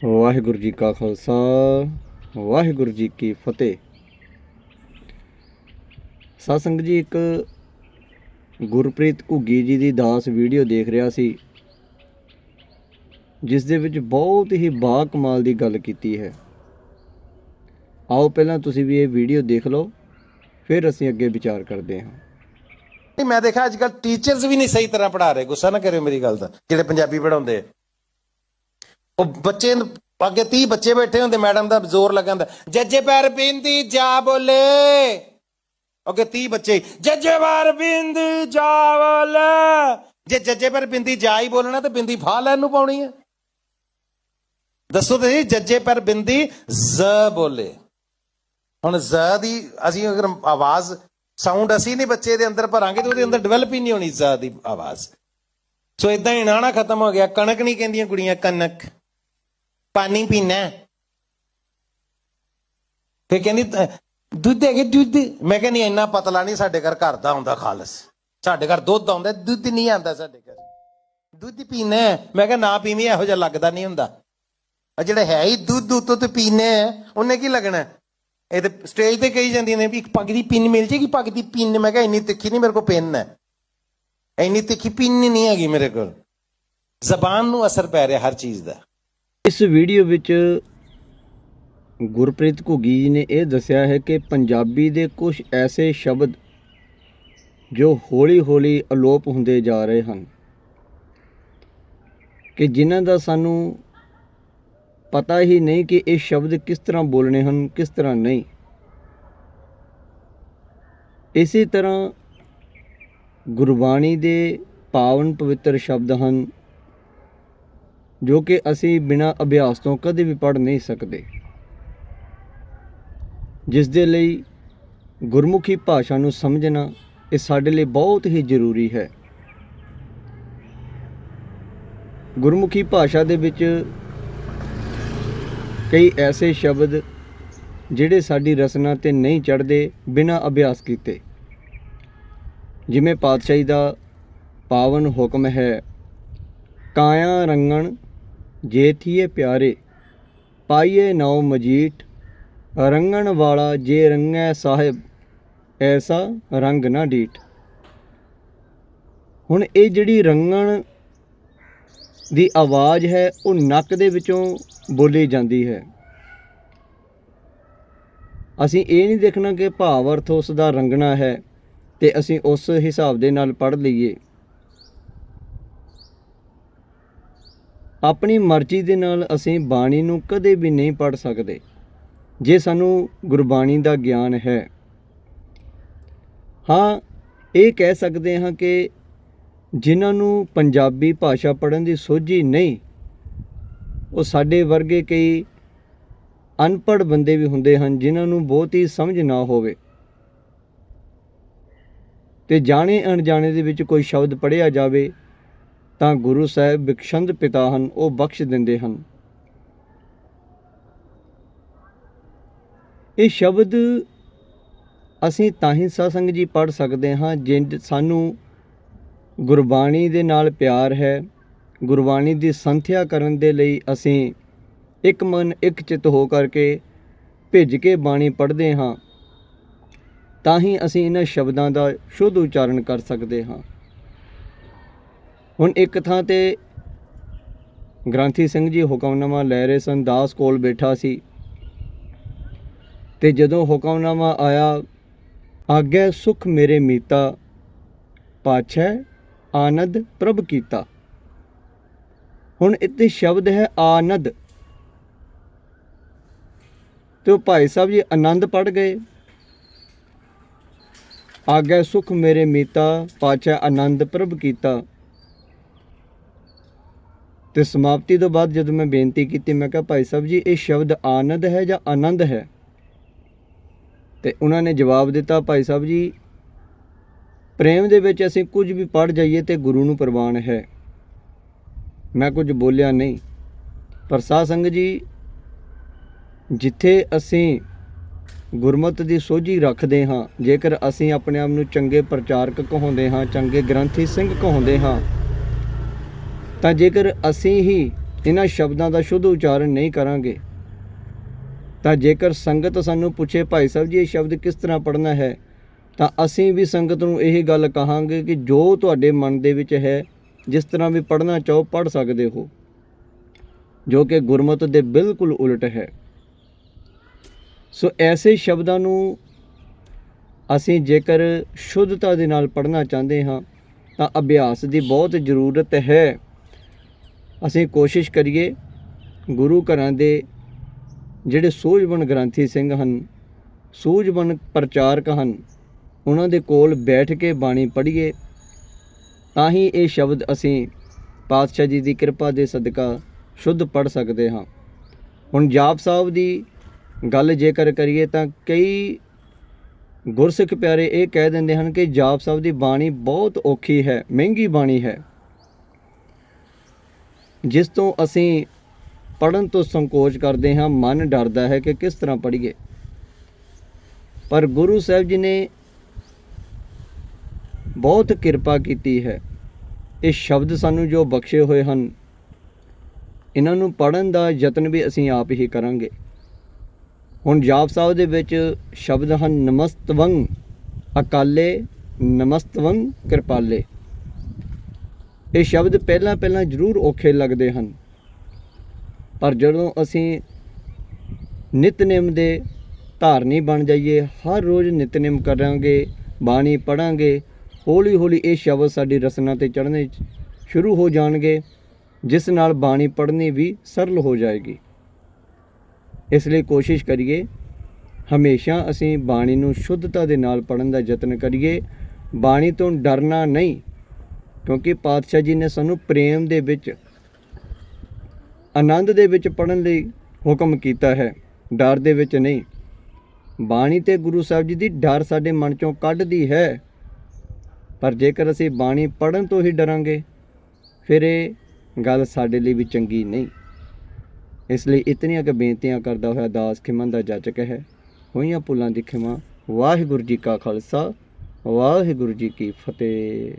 ਵਾਹਿਗੁਰੂ ਜੀ ਕਾ ਖਾਲਸਾ, ਵਾਹਿਗੁਰੂ ਜੀ ਕੀ ਫਤਿਹ। ਸਾਸੰਗ ਜੀ, ਇੱਕ ਗੁਰਪ੍ਰੀਤ ਘੁੱਗੀ ਜੀ ਦੀ ਦਾਸ ਵੀਡੀਓ ਦੇਖ ਰਿਹਾ ਸੀ, ਜਿਸ ਦੇ ਵਿੱਚ ਬਹੁਤ ਹੀ ਬਾ ਕਮਾਲ ਦੀ ਗੱਲ ਕੀਤੀ ਹੈ। ਆਓ ਪਹਿਲਾਂ ਤੁਸੀਂ ਵੀ ਇਹ ਵੀਡੀਓ ਦੇਖ ਲਓ, ਫਿਰ ਅਸੀਂ ਅੱਗੇ ਵਿਚਾਰ ਕਰਦੇ ਹਾਂ। ਮੈਂ ਦੇਖਿਆ ਅੱਜ ਕੱਲ ਟੀਚਰਸ ਵੀ ਨਹੀਂ ਸਹੀ ਤਰ੍ਹਾਂ ਪੜ੍ਹਾ ਰਹੇ, ਗੁੱਸਾ ਨਾ ਕਰਿਓ ਮੇਰੀ ਗੱਲ ਦਾ, ਜਿਹੜੇ ਪੰਜਾਬੀ ਪੜਾਉਂਦੇ ਉਹ ਬੱਚੇ ਅੱਗੇ 30 ਬੱਚੇ ਬੈਠੇ ਹੁੰਦੇ, ਮੈਡਮ ਦਾ ਜ਼ੋਰ ਲਗਾਉਂਦਾ ਜੱਜੇ ਪੈਰ ਬਿੰਦੀ ਜਾ ਬੋਲੇ। ਅੱਗੇ 30 ਬੱਚੇ। ਜੱਜੇ ਪੈਰ ਬਿੰਦੀ ਜਾ ਬੋਲੇ। ਜੇ ਜੱਜੇ ਪੈਰ ਬਿੰਦੀ ਜਾ ਹੀ ਬੋਲਣਾ, ਤੇ ਬਿੰਦੀ ਫਾ ਲੈਣ ਨੂੰ ਪਾਉਣੀ ਹੈ ਦੱਸੋ ਤੁਸੀਂ ਜੱਜੇ ਪੈਰ ਬਿੰਦੀ ਜ਼ ਬੋਲੇ। ਹੁਣ ਜ਼ ਦੀ ਅਸੀਂ ਅਗਰ ਆਵਾਜ਼ ਸਾਊਂਡ ਅਸੀਂ ਨਹੀਂ ਬੱਚੇ ਦੇ ਅੰਦਰ ਭਰਾਂਗੇ, ਤਾਂ ਉਹਦੇ ਅੰਦਰ ਡਿਵੈਲਪ ਹੀ ਨਹੀਂ ਹੋਣੀ ਜ਼ ਦੀ ਆਵਾਜ਼। ਸੋ ਇਦਾਂ ਹੀ ਨਾਣਾ ਖਤਮ ਹੋ ਗਿਆ। ਕਣਕ ਨਹੀਂ ਕਹਿੰਦੀਆਂ ਕੁੜੀਆਂ, ਕਣਕ। ਪਾਣੀ ਪੀਣਾ ਹੈ। ਕਹਿੰਦੀ ਦੁੱਧ ਹੈਗੇ ਦੁੱਧ। ਮੈਂ ਕਹਿੰਦੀ ਇੰਨਾ ਪਤਲਾ ਨਹੀਂ, ਸਾਡੇ ਘਰ ਘਰ ਦਾ ਹੁੰਦਾ ਖਾਲਸ। ਸਾਡੇ ਘਰ ਦੁੱਧ ਆਉਂਦਾ, ਦੁੱਧ ਨਹੀਂ ਆਉਂਦਾ ਸਾਡੇ ਘਰ। ਦੁੱਧ ਪੀਣਾ ਮੈਂ ਕਿਹਾ, ਨਾ ਪੀਵੀਂ, ਇਹੋ ਜਿਹਾ ਲੱਗਦਾ ਨਹੀਂ ਹੁੰਦਾ। ਆ ਜਿਹੜਾ ਹੈ ਹੀ ਦੁੱਧ ਉਤੋਂ ਤੇ ਪੀਨੇ ਹੈ। ਉਹਨੇ ਕੀ ਲੱਗਣਾ ਹੈ? ਇਹ ਤੇ ਸਟੇਜ ਤੇ ਕਹੀ ਜਾਂਦੀ ਨੇ ਵੀ ਇੱਕ ਪੱਗ ਦੀ ਪਿੰਨ ਮਿਲ ਜੇਗੀ, ਪੱਗ ਦੀ ਪਿੰਨ। ਮੈਂ ਕਿਹਾ, ਇੰਨੀ ਤਿੱਖੀ ਨਹੀਂ ਮੇਰੇ ਕੋਲ ਪਿੰਨ ਹੈ। ਇੰਨੀ ਤਿੱਖੀ ਪਿੰਨ ਨਹੀਂ ਹੈਗੀ ਮੇਰੇ ਕੋਲ। ਜ਼ਬਾਨ ਨੂੰ ਅਸਰ ਪੈ ਰਿਹਾ ਹਰ ਚੀਜ਼ ਦਾ। ਇਸ ਵੀਡੀਓ ਵਿੱਚ ਗੁਰਪ੍ਰੀਤ ਘੁੱਗੀ ਜੀ ਨੇ ਇਹ ਦੱਸਿਆ ਹੈ ਕਿ ਪੰਜਾਬੀ ਦੇ ਕੁਝ ਐਸੇ ਸ਼ਬਦ ਜੋ ਹੌਲੀ-ਹੌਲੀ ਅਲੋਪ ਹੁੰਦੇ ਜਾ ਰਹੇ ਹਨ ਕਿ ਜਿਨ੍ਹਾਂ ਦਾ ਸਾਨੂੰ ਪਤਾ ਹੀ ਨਹੀਂ ਕਿ ਇਹ ਸ਼ਬਦ ਕਿਸ ਤਰ੍ਹਾਂ ਬੋਲਣੇ ਹਨ, ਕਿਸ ਤਰ੍ਹਾਂ ਨਹੀਂ। ਇਸੇ ਤਰ੍ਹਾਂ ਗੁਰਬਾਣੀ ਦੇ ਪਾਵਨ ਪਵਿੱਤਰ ਸ਼ਬਦ ਹਨ। ਜੋ ਕਿ ਅਸੀਂ ਬਿਨਾਂ ਅਭਿਆਸ ਤੋਂ ਕਦੇ ਵੀ ਪੜ੍ਹ ਨਹੀਂ ਸਕਦੇ। ਜਿਸ ਦੇ ਲਈ ਗੁਰਮੁਖੀ ਭਾਸ਼ਾ ਨੂੰ ਸਮਝਣਾ ਇਹ ਸਾਡੇ ਲਈ ਬਹੁਤ ਹੀ ਜ਼ਰੂਰੀ ਹੈ। ਗੁਰਮੁਖੀ ਭਾਸ਼ਾ ਦੇ ਵਿੱਚ ਕਈ ਐਸੇ ਸ਼ਬਦ ਜਿਹੜੇ ਸਾਡੀ ਰਸਨਾ ਤੇ ਨਹੀਂ ਚੜਦੇ ਬਿਨਾਂ ਅਭਿਆਸ ਕੀਤੇ। ਜਿਵੇਂ ਪਾਤਸ਼ਾਹੀ ਦਾ ਪਾਵਨ ਹੁਕਮ ਹੈ, ਕਾਇਆ ਰੰਗਣ ਜੇ ਥੀਏ ਪਿਆਰੇ, ਪਾਈਏ ਨਾਉ ਮਜੀਠ, ਰੰਗਣ ਵਾਲਾ ਜੇ ਰੰਗੈ ਸਾਹਿਬ, ਐਸਾ ਰੰਗ ਨਾ ਡੀਠ ਹੁਣ ਇਹ ਜਿਹੜੀ ਰੰਗਣ ਦੀ ਆਵਾਜ਼ ਹੈ, ਉਹ ਨੱਕ ਦੇ ਵਿੱਚੋਂ ਬੋਲੀ ਜਾਂਦੀ ਹੈ। ਅਸੀਂ ਇਹ ਨਹੀਂ ਦੇਖਣਾ ਕਿ ਭਾਵ ਅਰਥ ਉਸ ਦਾ ਰੰਗਣਾ ਹੈ ਤੇ ਅਸੀਂ ਉਸ ਹਿਸਾਬ ਦੇ ਨਾਲ ਪੜ੍ਹ ਲਈਏ। ਆਪਣੀ ਮਰਜ਼ੀ ਦੇ ਨਾਲ ਅਸੀਂ ਬਾਣੀ ਨੂੰ ਕਦੇ ਵੀ ਨਹੀਂ ਪੜ੍ਹ ਸਕਦੇ, ਜੇ ਸਾਨੂੰ ਗੁਰਬਾਣੀ ਦਾ ਗਿਆਨ ਹੈ। ਹਾਂ, ਇਹ ਕਹਿ ਸਕਦੇ ਹਾਂ ਕਿ ਜਿਨ੍ਹਾਂ ਨੂੰ ਪੰਜਾਬੀ ਭਾਸ਼ਾ ਪੜ੍ਹਨ ਦੀ ਸੋਝੀ ਨਹੀਂ, ਉਹ ਸਾਡੇ ਵਰਗੇ ਕਈ ਅਨਪੜ੍ਹ ਬੰਦੇ ਵੀ ਹੁੰਦੇ ਹਨ ਜਿਨ੍ਹਾਂ ਨੂੰ ਬਹੁਤ ਹੀ ਸਮਝ ਨਾ ਹੋਵੇ। ਤੇ ਜਾਣੇ ਅਣਜਾਣੇ ਦੇ ਵਿੱਚ ਕੋਈ ਸ਼ਬਦ ਪੜਿਆ ਜਾਵੇ ਤਾਂ ਗੁਰੂ ਸਾਹਿਬ ਬਖਸ਼ੰਦ ਪਿਤਾ ਹਨ, ਉਹ ਬਖਸ਼ ਦਿੰਦੇ ਹਨ। ਇਹ ਸ਼ਬਦ ਅਸੀਂ ਤਾਂ ਹੀ ਸਤਸੰਗ ਜੀ ਪੜ ਸਕਦੇ ਹਾਂ ਜੇ ਸਾਨੂੰ ਗੁਰਬਾਣੀ ਦੇ ਨਾਲ ਪਿਆਰ ਹੈ। ਗੁਰਬਾਣੀ ਦੀ ਸੰਥਿਆ ਕਰਨ ਦੇ ਲਈ ਅਸੀਂ ਇੱਕ ਮਨ, ਇੱਕ ਚਿੱਤ ਹੋ ਕਰਕੇ ਭਿੱਜ ਕੇ ਬਾਣੀ ਪੜ੍ਹਦੇ ਹਾਂ। ਤਾਂ ਹੀ ਅਸੀਂ ਇਹਨਾਂ ਸ਼ਬਦਾਂ ਦਾ ਸ਼ੁੱਧ ਉਚਾਰਨ ਕਰ ਸਕਦੇ ਹਾਂ। ਹੁਣ ਇੱਕ ਥਾਂ ਤੇ ਗ੍ਰੰਥੀ ਸਿੰਘ ਜੀ ਹੁਕਮਨਾਮਾ ਲੈ ਰਹੇ ਸਨ, ਦਾਸ ਕੋਲ ਬੈਠਾ ਸੀ। ਤੇ ਜਦੋਂ ਹੁਕਮਨਾਮਾ ਆਇਆ ਆਗੇ ਸੁਖ ਮੇਰੇ ਮੀਤਾ, ਪਾਛੈ ਆਨੰਦ ਪ੍ਰਭ ਕੀਤਾ। ਹੁਣ ਇੱਥੇ ਸ਼ਬਦ ਹੈ ਆਨੰਦ। ਤੇ ਉਹ ਭਾਈ ਸਾਹਿਬ ਜੀ ਆਨੰਦ ਪੜ ਗਏ। ਆਗੇ ਸੁਖ ਮੇਰੇ ਮੀਤਾ, ਪਾਛੈ ਆਨੰਦ ਪ੍ਰਭ ਕੀਤਾ। ਤੇ ਸਮਾਪਤੀ ਤੋਂ ਬਾਅਦ ਜਦੋਂ ਮੈਂ ਬੇਨਤੀ ਕੀਤੀ, ਮੈਂ ਕਿਹਾ, ਭਾਈ ਸਾਹਿਬ ਜੀ, ਇਹ ਸ਼ਬਦ ਆਨੰਦ ਹੈ ਜਾਂ ਆਨੰਦ ਹੈ? ਤੇ ਉਹਨਾਂ ਨੇ ਜਵਾਬ ਦਿੱਤਾ, ਭਾਈ ਸਾਹਿਬ ਜੀ, ਪ੍ਰੇਮ ਦੇ ਵਿੱਚ ਅਸੀਂ ਕੁਝ ਵੀ ਪੜ ਜਾਈਏ ਤੇ ਗੁਰੂ ਨੂੰ ਪ੍ਰਵਾਨ ਹੈ। ਮੈਂ ਕੁਝ ਬੋਲਿਆ ਨਹੀਂ। ਪਰ ਸਾਧ ਸੰਗਤ ਜੀ, ਜਿੱਥੇ ਅਸੀਂ ਗੁਰਮਤ ਦੀ ਸੋਝੀ ਰੱਖਦੇ ਹਾਂ, ਜੇਕਰ ਅਸੀਂ ਆਪਣੇ ਆਪ ਨੂੰ ਚੰਗੇ ਪ੍ਰਚਾਰਕ ਕਹਾਉਂਦੇ ਹਾਂ, ਚੰਗੇ ਗ੍ਰੰਥੀ ਸਿੰਘ ਕਹਾਉਂਦੇ ਹਾਂ ਤਾਂ ਜੇਕਰ ਅਸੀਂ ਹੀ ਇਹਨਾਂ ਸ਼ਬਦਾਂ ਦਾ ਸ਼ੁੱਧ ਉਚਾਰਨ ਨਹੀਂ ਕਰਾਂਗੇ, ਤਾਂ ਜੇਕਰ ਸੰਗਤ ਸਾਨੂੰ ਪੁੱਛੇ, ਭਾਈ ਸਾਹਿਬ ਜੀ, ਇਹ ਸ਼ਬਦ ਕਿਸ ਤਰ੍ਹਾਂ ਪੜ੍ਹਨਾ ਹੈ? ਤਾਂ ਅਸੀਂ ਵੀ ਸੰਗਤ ਨੂੰ ਇਹ ਗੱਲ ਕਹਾਂਗੇ ਕਿ ਜੋ ਤੁਹਾਡੇ ਮਨ ਦੇ ਵਿੱਚ ਹੈ, ਜਿਸ ਤਰ੍ਹਾਂ ਵੀ ਪੜ੍ਹਨਾ ਚਾਹੋ, ਪੜ੍ਹ ਸਕਦੇ ਹੋ, ਜੋ ਕਿ ਗੁਰਮਤ ਦੇ ਬਿਲਕੁਲ ਉਲਟ ਹੈ। ਸੋ ਐਸੇ ਸ਼ਬਦਾਂ ਨੂੰ ਅਸੀਂ ਜੇਕਰ ਸ਼ੁੱਧਤਾ ਦੇ ਨਾਲ ਪੜ੍ਹਨਾ ਚਾਹੁੰਦੇ ਹਾਂ, ਤਾਂ ਅਭਿਆਸ ਦੀ ਬਹੁਤ ਜ਼ਰੂਰਤ ਹੈ। ਅਸੀਂ ਕੋਸ਼ਿਸ਼ ਕਰੀਏ ਗੁਰੂ ਘਰਾਂ ਦੇ ਜਿਹੜੇ ਸੂਝਬਨ ਗ੍ਰੰਥੀ ਸਿੰਘ ਹਨ, ਸੂਝਬਨ ਪ੍ਰਚਾਰਕ ਹਨ, ਉਹਨਾਂ ਦੇ ਕੋਲ ਬੈਠ ਕੇ ਬਾਣੀ ਪੜ੍ਹੀਏ, ਤਾਂ ਹੀ ਇਹ ਸ਼ਬਦ ਅਸੀਂ ਪਾਤਸ਼ਾਹ ਜੀ ਦੀ ਕਿਰਪਾ ਦੇ ਸਦਕਾ ਸ਼ੁੱਧ ਪੜ੍ਹ ਸਕਦੇ ਹਾਂ। ਹੁਣ ਜਾਪ ਸਾਹਿਬ ਦੀ ਗੱਲ ਜੇਕਰ ਕਰੀਏ ਤਾਂ ਕਈ ਗੁਰਸਿੱਖ ਪਿਆਰੇ ਇਹ ਕਹਿ ਦਿੰਦੇ ਹਨ ਕਿ ਜਾਪ ਸਾਹਿਬ ਦੀ ਬਾਣੀ ਬਹੁਤ ਔਖੀ ਹੈ, ਮਹਿੰਗੀ ਬਾਣੀ ਹੈ। ਜਿਸ ਤੋਂ ਅਸੀਂ ਪੜਨ ਤੋਂ ਸੰਕੋਚ ਕਰਦੇ ਹਾਂ, ਮਨ ਡਰਦਾ ਹੈ ਕਿ ਕਿਸ ਤਰ੍ਹਾਂ ਪੜ੍ਹੀਏ। ਪਰ ਗੁਰੂ ਸਾਹਿਬ ਜੀ ਨੇ ਬਹੁਤ ਕਿਰਪਾ ਕੀਤੀ ਹੈ। ਇਹ ਸ਼ਬਦ ਸਾਨੂੰ ਜੋ ਬਖਸ਼ੇ ਹੋਏ ਹਨ, ਇਹਨਾਂ ਨੂੰ ਪੜਨ ਦਾ ਯਤਨ ਵੀ ਅਸੀਂ ਆਪ ਹੀ ਕਰਾਂਗੇ। ਹੁਣ ਜਾਪ ਸਾਹਿਬ ਦੇ ਵਿੱਚ ਸ਼ਬਦ ਹਨ, ਨਮਸਤਵੰ ਅਕਾਲੇ, ਨਮਸਤਵੰ ਕਿਰਪਾਲੇ। ਇਹ ਸ਼ਬਦ ਪਹਿਲਾਂ ਪਹਿਲਾਂ ਜ਼ਰੂਰ ਔਖੇ ਲੱਗਦੇ ਹਨ। ਪਰ ਜਦੋਂ ਅਸੀਂ ਨਿਤਨੇਮ ਦੇ ਧਾਰਨੀ ਬਣ ਜਾਈਏ, ਹਰ ਰੋਜ਼ ਨਿਤਨੇਮ ਕਰਾਂਗੇ, ਬਾਣੀ ਪੜਾਂਗੇ ਹੌਲੀ ਹੌਲੀ ਇਹ ਸ਼ਬਦ ਸਾਡੀ ਰਸਨਾ ਤੇ ਚੜ੍ਹਨੇ ਸ਼ੁਰੂ ਹੋ ਜਾਣਗੇ, ਜਿਸ ਨਾਲ ਬਾਣੀ ਪੜ੍ਹਨੀ ਵੀ ਸਰਲ ਹੋ ਜਾਏਗੀ। ਇਸ ਲਈ ਕੋਸ਼ਿਸ਼ ਕਰੀਏ, ਹਮੇਸ਼ਾ ਅਸੀਂ ਬਾਣੀ ਨੂੰ ਸ਼ੁੱਧਤਾ ਦੇ ਨਾਲ ਪੜਨ ਦਾ ਯਤਨ ਕਰੀਏ। ਬਾਣੀ ਤੋਂ ਡਰਨਾ ਨਹੀਂ ਕਿਉਂਕਿ ਪਾਤਸ਼ਾਹ ਜੀ ਨੇ ਸਾਨੂੰ ਪ੍ਰੇਮ ਦੇ ਵਿੱਚ, ਆਨੰਦ ਦੇ ਵਿੱਚ ਪੜਨ ਲਈ ਹੁਕਮ ਕੀਤਾ ਹੈ। ਡਰ ਦੇ ਵਿੱਚ ਨਹੀਂ। ਬਾਣੀ ਤੇ ਗੁਰੂ ਸਾਹਿਬ ਜੀ ਦੀ ਡਰ ਸਾਡੇ ਮਨ ਚੋਂ ਕੱਢਦੀ ਹੈ। ਪਰ ਜੇਕਰ ਅਸੀਂ ਬਾਣੀ ਪੜਨ ਤੋਂ ਹੀ ਡਰਾਂਗੇ, ਫਿਰ ਇਹ ਗੱਲ ਸਾਡੇ ਲਈ ਵੀ ਚੰਗੀ ਨਹੀਂ। ਇਸ ਲਈ ਇਤਨੀਆਂ ਕੁ ਬੇਨਤੀਆਂ ਕਰਦਾ ਹੋਇਆ ਦਾਸ ਖਿਮਨ ਦਾ ਜਾਚਕ ਹੈ, ਹੋਈਆਂ ਭੁੱਲਾਂ ਦੀ ਖਿਮਾ। ਵਾਹਿਗੁਰੂ ਜੀ ਕਾ ਖਾਲਸਾ, ਵਾਹਿਗੁਰੂ ਜੀ ਕੀ ਫਤਿਹ।